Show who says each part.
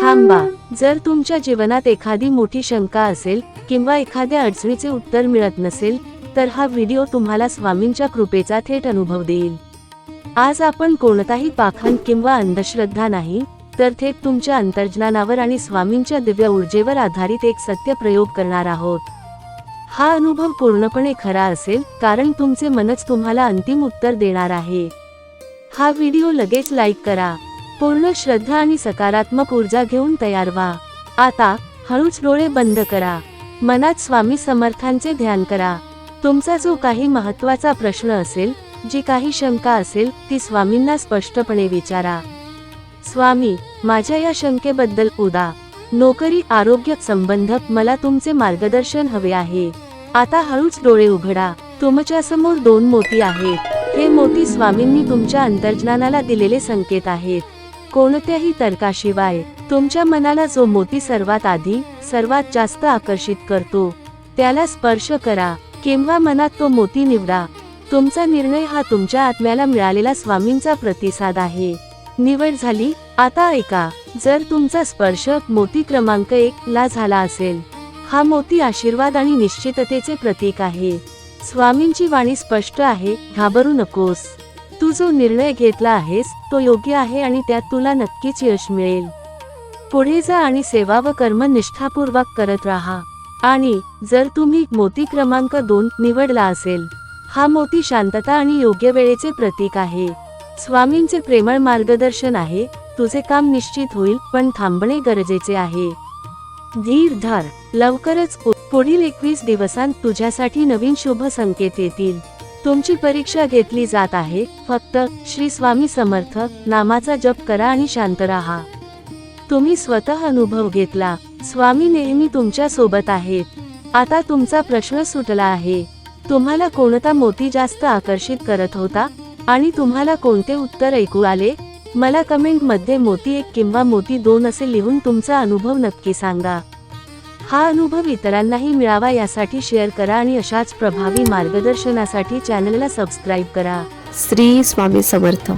Speaker 1: थांबा जर तुमच्या जीवनात एखादी मोठी शंका असेल किंवा एखाद्या अडचणीचे उत्तर मिळत नसेल तर हा व्हिडिओ तुम्हाला स्वामींच्या कृपेचा थेट अनुभव देईल. आज आपण कोणताही पाखंड किंवा अंधश्रद्धा नाही तर थेट तुमच्या अंतर्ज्ञानावर आणि स्वामींच्या दिव्य ऊर्जेवर आधारित एक सत्य प्रयोग करणार आहोत. हा अनुभव पूर्णपणे खरा असेल कारण तुमचे मनच तुम्हाला अंतिम उत्तर देणार आहे. हा व्हिडिओ लगेच लाईक करा. पूर्ण श्रद्धा आणि सकारात्मक ऊर्जा घेऊन तयार व्हा. आता हळूच डोळे बंद करा. मनात स्वामी समर्थांचे ध्यान करा. तुमचा जो काही महत्त्वाचा प्रश्न असेल जी काही शंका असेल ती स्वामींना स्पष्टपणे विचारा. स्वामी माझ्या या शंकेबद्दल उदा. नोकरी आरोग्य संबंध मला तुमचे मार्गदर्शन हवे आहे. आता हळूच डोळे उघडा. तुमच्यासमोर दोन मोती आहेत. हे मोती स्वामींनी तुमच्या अंतर्ज्ञानाला दिलेले संकेत आहेत. कोणत्याही तर्काशिवाय तुमच्या मनाला जो मोती सर्वात आधी सर्वात जास्त आकर्षित करतो त्याला स्पर्श करा किंवा मनात तो मोती निवडा. तुमचा निर्णय हा तुमच्या आत्म्याला मिळालेला स्वामींचा प्रतिसाद आहे. निवड झाली आता ऐका जर तुमचा स्पर्श मोती क्रमांक एक ला झाला असेल हा मोती आशीर्वाद आणि निश्चिततेचे प्रतीक आहे. स्वामींची वाणी स्पष्ट आहे घाबरू नकोस. तू जो निर्णय घेतला आहेस तो योग्य आहे आणि त्यात तुला नक्कीच यश मिळेल. पुढे जा आणि सेवा व कर्म निष्ठापूर्वक करत राहा. आणि जर तुम्ही मोती क्रमांक दोन निवडला असेल हा मोती शांतता आणि योग्य वेळेचे प्रतीक आहे. स्वामींचे प्रेमळ मार्गदर्शन आहे तुझे काम निश्चित होईल पण थांबणे गरजेचे आहे. धीर धर लवकरच पुढील एकवीस दिवसांत तुझ्यासाठी नवीन शुभ संकेत येतील. तुमची परीक्षा घेतली जात आहे फक्त श्री स्वामी समर्थ नामाचा जप करा आणि शांत राहा. तुम्ही स्वतः अनुभव घेतला स्वामी नेहमी तुमच्यासोबत आहेत. आता तुमचा प्रश्न सुटला आहे. तुम्हाला कोणता मोती जास्त आकर्षित करत होता? आणि तुम्हाला कोणते उत्तर ऐकू आले? मला कमेंटमध्ये मोती एक किंवा मोती दोन असे लिहून तुमचा अनुभव नक्की सांगा. हा अनुभव इतरांनाही मिळावा यासाठी शेअर करा आणि अशाच प्रभावी मार्गदर्शनासाठी चॅनलला सबस्क्राईब करा.
Speaker 2: श्री स्वामी समर्थ.